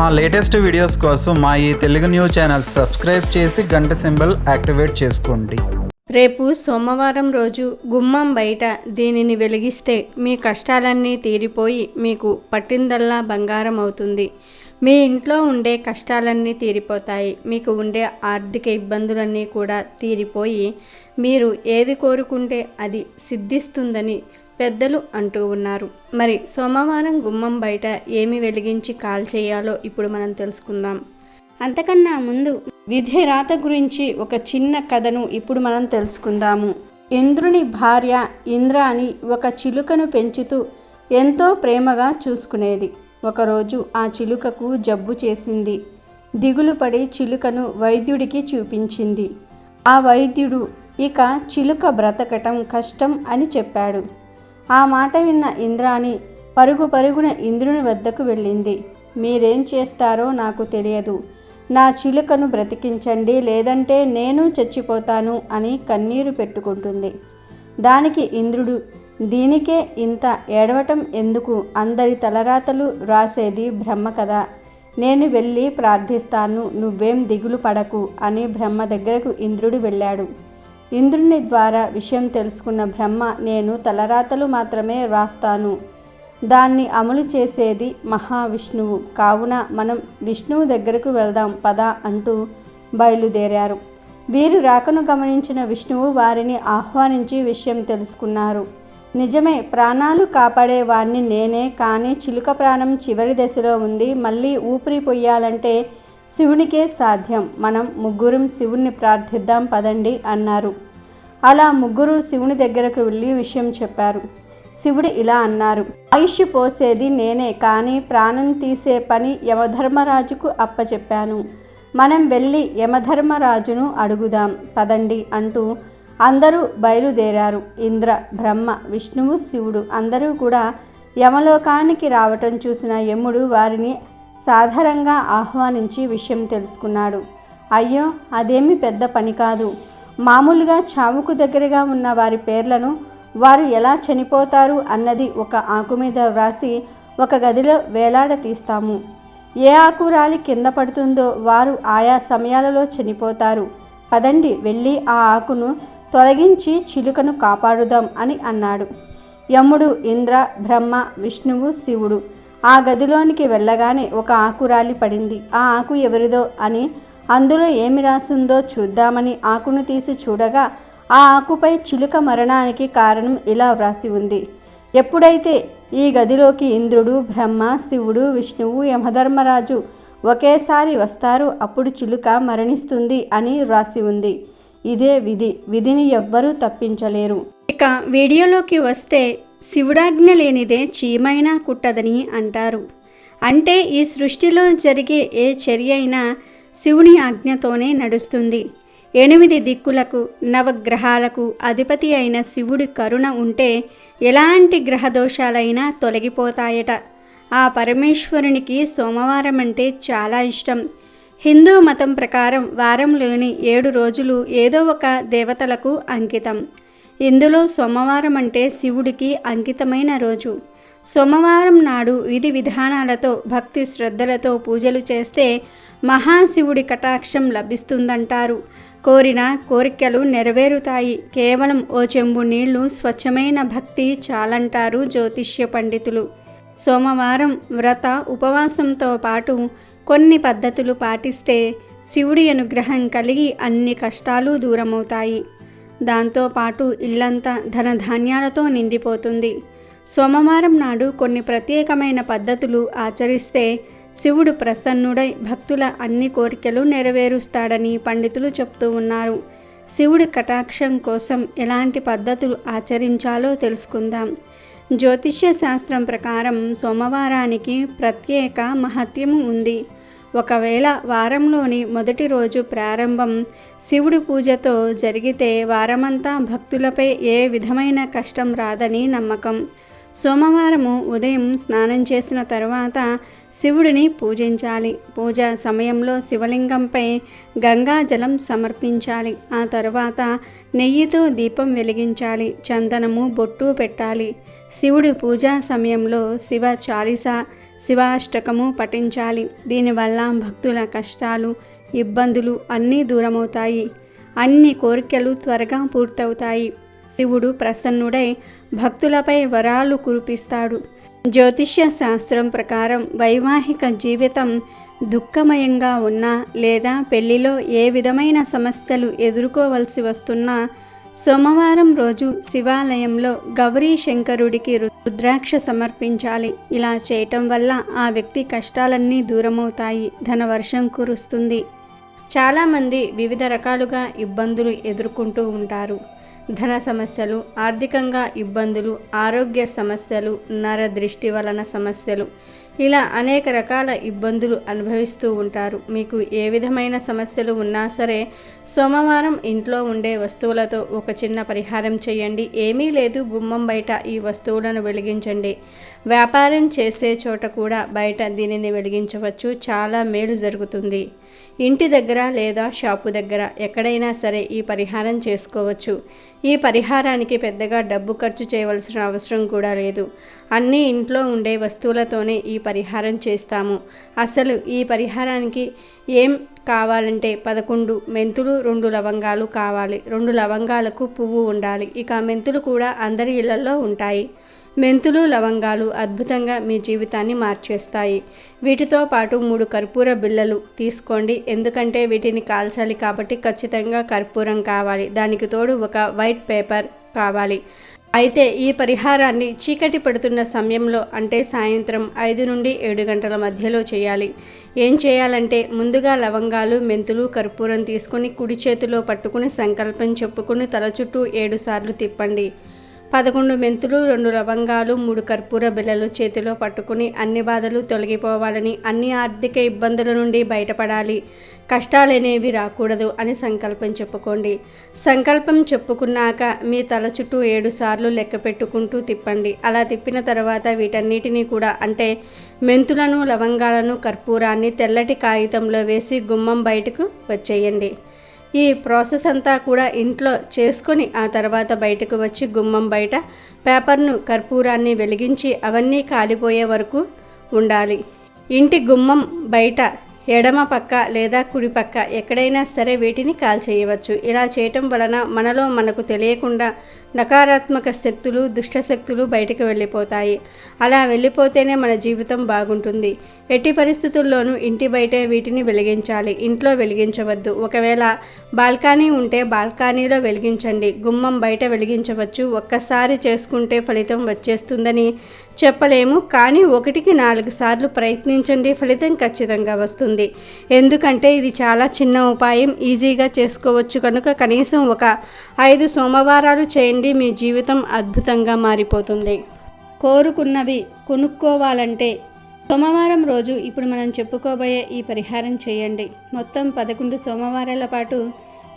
మా latest videos కోసం మా ఈ తెలుగు న్యూస్ ఛానల్ సబ్స్క్రైబ్ చేసి గంట సింబల్ యాక్టివేట్ చేసుకోండి. రేపు సోమవారం రోజు గుమ్మం బయట దీనిని వెలిగిస్తే మీ కష్టాలన్నీ తీరిపోయి మీకు పట్టిందల్లా బంగారం అవుతుంది. మీ ఇంట్లో ఉండే కష్టాలన్నీ తీరిపోతాయి. మీకు ఉండే ఆర్థిక ఇబ్బందులన్నీ కూడా తీరిపోయి మీరు ఏది కోరుకుంటే అది సిద్ధిస్తుందని పెద్దలు అంటూ ఉన్నారు. మరి సోమవారం గుమ్మం బయట ఏమి వెలిగించి కాల్ చేయాలో ఇప్పుడు మనం తెలుసుకుందాం. అంతకన్నా ముందు విధిరాత గురించి ఒక చిన్న కథను ఇప్పుడు మనం తెలుసుకుందాము. ఇంద్రుని భార్య ఇంద్రాని ఒక చిలుకను పెంచుతూ ఎంతో ప్రేమగా చూసుకునేది. ఒకరోజు ఆ చిలుకకు జబ్బు చేసింది. దిగులు పడి చిలుకను వైద్యుడికి చూపించింది. ఆ వైద్యుడు ఇక చిలుక బ్రతకటం కష్టం అని చెప్పాడు. ఆ మాట విన్న ఇంద్రాణి పరుగు పరుగున ఇంద్రుని వద్దకు వెళ్ళింది. మీరేం చేస్తారో నాకు తెలియదు. నా చిలుకను బ్రతికించండి. లేదంటే నేను చచ్చిపోతాను అని కన్నీరు పెట్టుకుంటుంది. దానికి ఇంద్రుడు దీనికే ఇంత ఏడవటం ఎందుకు? అందరి తలరాతలు రాసేది బ్రహ్మ కదా. నేను వెళ్ళి ప్రార్థిస్తాను. నువ్వేం దిగులు పడకు అని బ్రహ్మ దగ్గరకు ఇంద్రుడు వెళ్ళాడు. ఇంద్రుని ద్వారా విషయం తెలుసుకున్న బ్రహ్మ నేను తలరాతలు మాత్రమే వ్రాస్తాను. దాన్ని అమలు చేసేది మహావిష్ణువు. కావున మనం విష్ణువు దగ్గరకు వెళ్దాం పద అంటూ బయలుదేరారు. వీరు రాకను గమనించిన విష్ణువు వారిని ఆహ్వానించి విషయం తెలుసుకున్నారు. నిజమే ప్రాణాలు కాపాడే వాణ్ణి నేనే కానీ చిలుక ప్రాణం చివరి దశలో ఉంది. మళ్ళీ ఊపిరి పొయ్యాలంటే శివునికే సాధ్యం. మనం ముగ్గురం శివుణ్ణి ప్రార్థిద్దాం పదండి అన్నారు. అలా ముగ్గురు శివుని దగ్గరకు వెళ్ళి విషయం చెప్పారు. శివుడు ఇలా అన్నారు. ఆయుష్ పోసేది నేనే కానీ ప్రాణం తీసే పని యమధర్మరాజుకు అప్పచెప్పాను. మనం వెళ్ళి యమధర్మరాజును అడుగుదాం పదండి అంటూ అందరూ బయలుదేరారు. ఇంద్ర బ్రహ్మ విష్ణువు శివుడు అందరూ కూడా యమలోకానికి రావటం చూసిన యముడు వారిని సాధారణంగా ఆహ్వానించి విషయం తెలుసుకున్నాడు. అయ్యో అదేమి పెద్ద పని కాదు. మామూలుగా చావుకు దగ్గరగా ఉన్న వారి పేర్లను వారు ఎలా చనిపోతారు అన్నది ఒక ఆకు మీద వ్రాసి ఒక గదిలో వేలాడ తీస్తాము. ఏ ఆకు రాలి కింద పడుతుందో వారు ఆయా సమయాలలో చనిపోతారు. పదండి వెళ్ళి ఆ ఆకును తొలగించి చిలుకను కాపాడుదాం అని అన్నాడు. యముడు ఇంద్ర బ్రహ్మ విష్ణువు శివుడు ఆ గదిలోనికి వెళ్ళగానే ఒక ఆకు రాలి పడింది. ఆ ఆకు ఎవరిదో అని అందులో ఏమి రాసుందో చూద్దామని ఆకును తీసి చూడగా ఆ ఆకుపై చిలుక మరణానికి కారణం ఇలా వ్రాసి ఉంది. ఎప్పుడైతే ఈ గదిలోకి ఇంద్రుడు బ్రహ్మ శివుడు విష్ణువు యమధర్మరాజు ఒకేసారి వస్తారు అప్పుడు చిలుక మరణిస్తుంది అని వ్రాసి ఉంది. ఇదే విధి. విధిని ఎవ్వరూ తప్పించలేరు. ఇక వీడియోలోకి వస్తే శివుడాజ్ఞ లేనిదే చీమైనా కుట్టదని అంటారు. అంటే ఈ సృష్టిలో జరిగే ఏ చర్య అయినా శివుని ఆజ్ఞతోనే నడుస్తుంది. ఎనిమిది దిక్కులకు నవగ్రహాలకు అధిపతి అయిన శివుడి కరుణ ఉంటే ఎలాంటి గ్రహదోషాలైనా తొలగిపోతాయట. ఆ పరమేశ్వరునికి సోమవారం అంటే చాలా ఇష్టం. హిందూ మతం ప్రకారం వారంలోని ఏడు రోజులు ఏదో ఒక దేవతలకు అంకితం. ఇందులో సోమవారం అంటే శివుడికి అంకితమైన రోజు. సోమవారం నాడు విధి విధానాలతో భక్తి శ్రద్ధలతో పూజలు చేస్తే మహాశివుడి కటాక్షం లభిస్తుందంటారు. కోరిన కోరికలు నెరవేరుతాయి. కేవలం ఓ చెంబు నీళ్ళు స్వచ్ఛమైన భక్తి చాలంటారు జ్యోతిష్య పండితులు. సోమవారం వ్రత ఉపవాసంతో పాటు కొన్ని పద్ధతులు పాటిస్తే శివుడి అనుగ్రహం కలిగి అన్ని కష్టాలు దూరమవుతాయి. దాంతోపాటు ఇల్లంతా ధనధాన్యాలతో నిండిపోతుంది. సోమవారం నాడు కొన్ని ప్రత్యేకమైన పద్ధతులు ఆచరిస్తే శివుడు ప్రసన్నుడై భక్తుల అన్ని కోరికలు నెరవేరుస్తాడని పండితులు చెప్తూ ఉన్నారు. శివుడి కటాక్షం కోసం ఎలాంటి పద్ధతులు ఆచరించాలో తెలుసుకుందాం. జ్యోతిష్య శాస్త్రం ప్రకారం సోమవారానికి ప్రత్యేక మహత్యము ఉంది. ఒకవేళ వారంలోని మొదటి రోజు ప్రారంభం శివుడి పూజతో జరిగితే వారమంతా భక్తులపై ఏ విధమైన కష్టం రాదని నమ్మకం. సోమవారము ఉదయం స్నానం చేసిన తర్వాత శివుడిని పూజించాలి. పూజ సమయంలో శివలింగంపై గంగాజలం సమర్పించాలి. ఆ తర్వాత నెయ్యితో దీపం వెలిగించాలి. చందనము బొట్టు పెట్టాలి. శివుడి పూజా సమయంలో శివ చాలీస శివాష్టకము పఠించాలి. దీనివల్ల భక్తుల కష్టాలు ఇబ్బందులు అన్నీ దూరమవుతాయి. అన్ని కోరికలు త్వరగా పూర్తవుతాయి. శివుడు ప్రసన్నుడై భక్తులపై వరాలు కురిపిస్తాడు. జ్యోతిష్య శాస్త్రం ప్రకారం వైవాహిక జీవితం దుఃఖమయంగా ఉన్నా లేదా పెళ్ళిలో ఏ విధమైన సమస్యలు ఎదుర్కోవలసి వస్తున్నా సోమవారం రోజు శివాలయంలో గౌరీ శంకరుడికి రుద్రాక్ష సమర్పించాలి. ఇలా చేయటం వల్ల ఆ వ్యక్తి కష్టాలన్నీ దూరమవుతాయి. ధనవర్షం కురుస్తుంది. చాలామంది వివిధ రకాలుగా ఇబ్బందులు ఎదుర్కొంటూ ఉంటారు. ధన సమస్యలు ఆర్థికంగా ఇబ్బందులు ఆరోగ్య సమస్యలు నర దృష్టి వలన సమస్యలు. ఇలా అనేక రకాల ఇబ్బందులు అనుభవిస్తూ ఉంటారు. మీకు ఏ విధమైన సమస్యలు ఉన్నా సరే సోమవారం ఇంట్లో ఉండే వస్తువులతో ఒక చిన్న పరిహారం చేయండి. ఏమీ లేదు గుమ్మం బయట ఈ వస్తువులను వెలిగించండి. వ్యాపారం చేసే చోట కూడా బయట దీనిని వెలిగించవచ్చు. చాలా మేలు జరుగుతుంది. ఇంటి దగ్గర లేదా షాపు దగ్గర ఎక్కడైనా సరే ఈ పరిహారం చేసుకోవచ్చు. ఈ పరిహారానికి పెద్దగా డబ్బు ఖర్చు చేయవలసిన అవసరం కూడా లేదు. అన్నీ ఇంట్లో ఉండే వస్తువులతోనే ఈ పరిహారం చేస్తాము. అసలు ఈ పరిహారానికి ఏం కావాలంటే పదకొండు మెంతులు రెండు లవంగాలు కావాలి. రెండు లవంగాలకు పువ్వు ఉండాలి. ఇక మెంతులు కూడా అందరి ఇళ్ళలో ఉంటాయి. మెంతులు లవంగాలు అద్భుతంగా మీ జీవితాన్ని మార్చేస్తాయి. వీటితో పాటు మూడు కర్పూర బిళ్ళలు తీసుకోండి. ఎందుకంటే వీటిని కాల్చాలి కాబట్టి ఖచ్చితంగా కర్పూరం కావాలి. దానికి తోడు ఒక వైట్ పేపర్ కావాలి. అయితే ఈ పరిహారాన్ని చీకటి పడుతున్న సమయంలో అంటే సాయంత్రం ఐదు నుండి ఏడు గంటల మధ్యలో చేయాలి. ఏం చేయాలంటే ముందుగా లవంగాలు మెంతులు కర్పూరం తీసుకుని కుడి చేతిలో పట్టుకుని సంకల్పం చెప్పుకుని తల చుట్టూ ఏడుసార్లు తిప్పండి. పదకొండు మెంతులు రెండు లవంగాలు మూడు కర్పూర బిళ్ళలు చేతిలో పట్టుకుని అన్ని బాధలు తొలగిపోవాలని అన్ని ఆర్థిక ఇబ్బందుల నుండి బయటపడాలి. కష్టాలనేవి రాకూడదు అని సంకల్పం చెప్పుకోండి. సంకల్పం చెప్పుకున్నాక మీ తల చుట్టూ ఏడు సార్లు లెక్క పెట్టుకుంటూ తిప్పండి. అలా తిప్పిన తర్వాత వీటన్నిటినీ కూడా అంటే మెంతులను లవంగాలను కర్పూరాన్ని తెల్లటి కాగితంలో వేసి గుమ్మం బయటకు వచ్చేయండి. ఈ ప్రాసెస్ అంతా కూడా ఇంట్లో చేసుకొని ఆ తర్వాత బయటకు వచ్చి గుమ్మం బయట పేపర్ను కర్పూరాన్ని వెలిగించి అవన్నీ కాలిపోయే వరకు ఉండాలి. ఇంటి గుమ్మం బయట ఎడమ పక్క లేదా కుడి పక్క ఎక్కడైనా సరే వీటిని కాల్చేయవచ్చు. ఇలా చేయటం వలన మనలో మనకు తెలియకుండా నకారాత్మక శక్తులు దుష్ట శక్తులు బయటకు వెళ్ళిపోతాయి. అలా వెళ్ళిపోతేనే మన జీవితం బాగుంటుంది. ఎట్టి పరిస్థితుల్లోనూ ఇంటి బయటే వీటిని వెలిగించాలి. ఇంట్లో వెలిగించవద్దు. ఒకవేళ బాల్కనీ ఉంటే బాల్కనీలో వెలిగించండి. గుమ్మం బయట వెలిగించవచ్చు. ఒక్కసారి చేసుకుంటే ఫలితం వచ్చేస్తుందని చెప్పలేము. కానీ ఒకటికి నాలుగు సార్లు ప్రయత్నించండి. ఫలితం ఖచ్చితంగా వస్తుంది. ఎందుకంటే ఇది చాలా చిన్న ఉపాయం. ఈజీగా చేసుకోవచ్చు. కనుక కనీసం ఒక ఐదు సోమవారాలు చేయండి. మీ జీవితం అద్భుతంగా మారిపోతుంది. కోరుకున్నవి కొనుక్కోవాలంటే సోమవారం రోజు ఇప్పుడు మనం చెప్పుకోబోయే ఈ పరిహారం చేయండి. మొత్తం పదకొండు సోమవారాల పాటు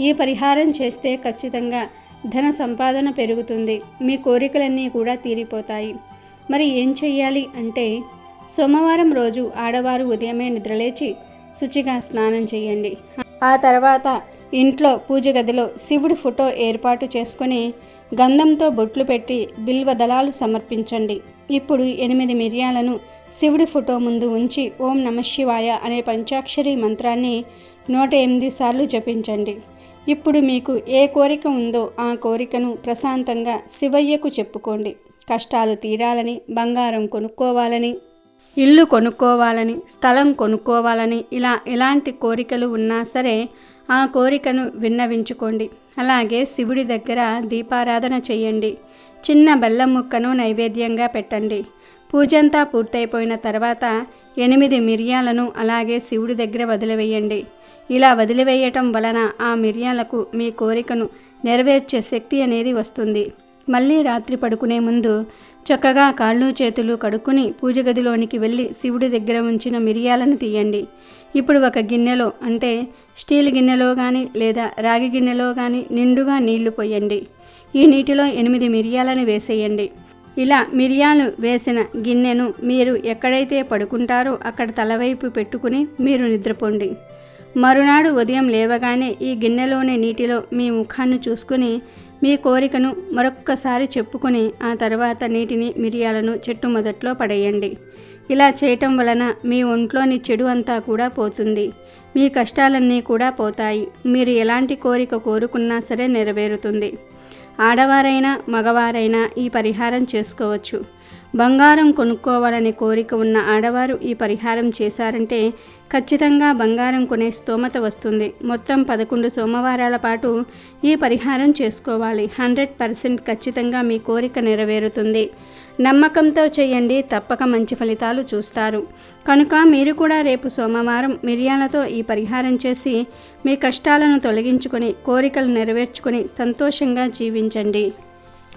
ఈ పరిహారం చేస్తే ఖచ్చితంగా ధన సంపాదన పెరుగుతుంది. మీ కోరికలన్నీ కూడా తీరిపోతాయి. మరి ఏం చెయ్యాలి అంటే సోమవారం రోజు ఆడవారు ఉదయమే నిద్రలేచి శుచిగా స్నానం చేయండి. ఆ తర్వాత ఇంట్లో పూజ గదిలో శివుడి ఫోటో ఏర్పాటు చేసుకొని గంధంతో బొట్లు పెట్టి బిల్వ దళాలు సమర్పించండి. ఇప్పుడు ఎనిమిది మిరియాలను శివుడి ఫోటో ముందు ఉంచి ఓం నమ శివాయ అనే పంచాక్షరి మంత్రాన్ని నూట ఎనిమిది సార్లు జపించండి. ఇప్పుడు మీకు ఏ కోరిక ఉందో ఆ కోరికను ప్రశాంతంగా శివయ్యకు చెప్పుకోండి. కష్టాలు తీరాలని బంగారం కొనుక్కోవాలని ఇల్లు కొనుక్కోవాలని స్థలం కొనుక్కోవాలని ఇలా ఎలాంటి కోరికలు ఉన్నా సరే ఆ కోరికను విన్నవించుకోండి. అలాగే శివుడి దగ్గర దీపారాధన చేయండి. చిన్న బెల్లం ముక్కను నైవేద్యంగా పెట్టండి. పూజంతా పూర్తయిపోయిన తర్వాత ఎనిమిది మిరియాలను అలాగే శివుడి దగ్గర వదిలివేయండి. ఇలా వదిలివేయటం వలన ఆ మిరియాలకు మీ కోరికను నెరవేర్చే శక్తి అనేది వస్తుంది. మళ్ళీ రాత్రి పడుకునే ముందు చక్కగా కాళ్ళు చేతులు కడుక్కుని పూజ గదిలోనికి వెళ్ళి శివుడి దగ్గర ఉంచిన మిరియాలను తీయండి. ఇప్పుడు ఒక గిన్నెలో అంటే స్టీల్ గిన్నెలో కానీ లేదా రాగి గిన్నెలో కానీ నిండుగా నీళ్ళు పోయండి. ఈ నీటిలో ఎనిమిది మిరియాలను వేసేయండి. ఇలా మిరియాలు వేసిన గిన్నెను మీరు ఎక్కడైతే పడుకుంటారో అక్కడ తలవైపు పెట్టుకుని మీరు నిద్రపోండి. మరునాడు ఉదయం లేవగానే ఈ గిన్నెలోని నీటిలో మీ ముఖాన్ని చూసుకుని మీ కోరికను మరొక్కసారి చెప్పుకొని ఆ తర్వాత నీటిని మిరియాలను చెట్టు మొదట్లో పడేయండి. ఇలా చేయటం వలన మీ ఒంట్లోని చెడు అంతా కూడా పోతుంది. మీ కష్టాలన్నీ కూడా పోతాయి. మీరు ఎలాంటి కోరిక కోరుకున్నా సరే నెరవేరుతుంది. ఆడవారైనా మగవారైనా ఈ పరిహారం చేసుకోవచ్చు. బంగారం కొనుక్కోవాలనే కోరిక ఉన్న ఆడవారు ఈ పరిహారం చేశారంటే ఖచ్చితంగా బంగారం కొనే స్తోమత వస్తుంది. మొత్తం పదకొండు సోమవారాల పాటు ఈ పరిహారం చేసుకోవాలి. హండ్రెడ్ పర్సెంట్ ఖచ్చితంగా మీ కోరిక నెరవేరుతుంది. నమ్మకంతో చేయండి తప్పక మంచి ఫలితాలు చూస్తారు. కనుక మీరు కూడా రేపు సోమవారం మిరియాలతో ఈ పరిహారం చేసి మీ కష్టాలను తొలగించుకొని కోరికలు నెరవేర్చుకొని సంతోషంగా జీవించండి.